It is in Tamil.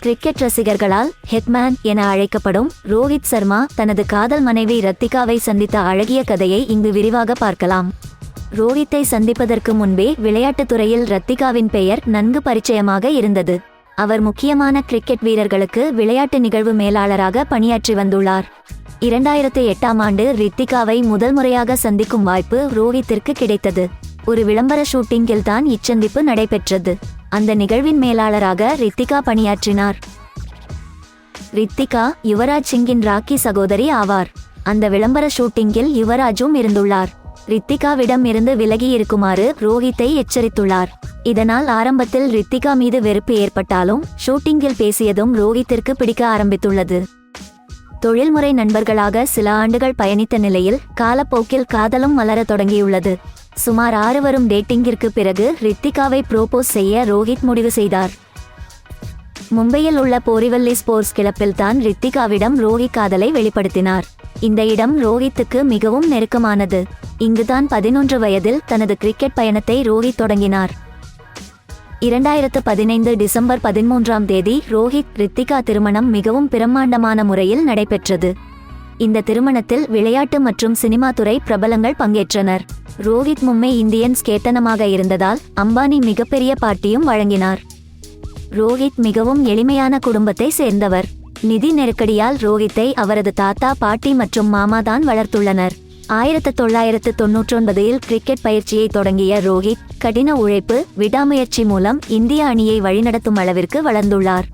கிரிக்கெட் ரசிகர்களால் ஹெட்மேன் என அழைக்கப்படும் ரோஹித் சர்மா தனது காதல் மனைவி ரத்திகாவை சந்தித்த அழகிய கதையை இங்கு விரிவாக பார்க்கலாம். ரோஹித்தை சந்திப்பதற்கு முன்பே விளையாட்டுத் துறையில் ரத்திகாவின் பெயர் நன்கு பரிச்சயமாக இருந்தது. அவர் முக்கியமான கிரிக்கெட் வீரர்களுக்கு விளையாட்டு நிகழ்வு மேலாளராக பணியாற்றி வந்துள்ளார். இரண்டாயிரத்து எட்டாம் ஆண்டு ரித்திகாவை முதல் முறையாக சந்திக்கும் வாய்ப்பு ரோஹித்திற்கு கிடைத்தது. ஒரு விளம்பர ஷூட்டிங்கில் தான் இச்சந்திப்பு நடைபெற்றது. அந்த நிகழ்வின் மேலாளராக ரித்திகா பணியாற்றினார். ரித்திகா யுவராஜ் சிங்கின் ராக்கி சகோதரி ஆவார். அந்த விளம்பர ஷூட்டிங்கில் யுவராஜும் இருந்துள்ளார். ரித்திகாவிடம் இருந்து விலகி இருக்குமாறு ரோஹித்தை எச்சரித்துள்ளார். இதனால் ஆரம்பத்தில் ரித்திகா மீது வெறுப்பு ஏற்பட்டாலும் ஷூட்டிங்கில் பேசியதும் ரோஹித்திற்கு பிடிக்க ஆரம்பித்துள்ளது. தொழில்முறை நண்பர்களாக சில ஆண்டுகள் பயணித்த நிலையில் காலப்போக்கில் காதலும் வளர தொடங்கியுள்ளது. சுமார் ஆறு வரும் டேட்டிங்கிற்கு பிறகு ரித்திகாவை ப்ரோபோஸ் செய்ய ரோஹித் முடிவு செய்தார். மும்பையில் உள்ள போரிவல்லி ஸ்போர்ட்ஸ் கிளப்பில் தான் ரித்திகாவிடம் ரோஹித் காதலை வெளிப்படுத்தினார். இந்த இடம் ரோஹித்துக்கு மிகவும் நெருக்கமானது. இங்குதான் பதினொன்று வயதில் தனது கிரிக்கெட் பயணத்தை ரோஹித் தொடங்கினார். இரண்டாயிரத்து பதினைந்து டிசம்பர் பதிமூன்றாம் தேதி ரோஹித் ரித்திகா திருமணம் மிகவும் பிரம்மாண்டமான முறையில் நடைபெற்றது. இந்த திருமணத்தில் விளையாட்டு மற்றும் சினிமா துறை பிரபலங்கள் பங்கேற்றனர். ரோஹித் மும்பை இந்தியன்ஸ் கேத்தனமாக இருந்ததால் அம்பானி மிகப்பெரிய பார்ட்டியும் வழங்கினார். ரோஹித் மிகவும் எளிமையான குடும்பத்தை சேர்ந்தவர். நிதி நெருக்கடியால் ரோஹித்தை அவரது தாத்தா பாட்டி மற்றும் மாமா தான் வளர்த்துள்ளனர். ஆயிரத்து தொள்ளாயிரத்து தொன்னூற்றொன்பதில் கிரிக்கெட் பயிற்சியை தொடங்கிய ரோஹித் கடின உழைப்பு விடாமுயற்சி மூலம் இந்திய அணியை வழிநடத்தும் அளவிற்கு வளர்ந்துள்ளார்.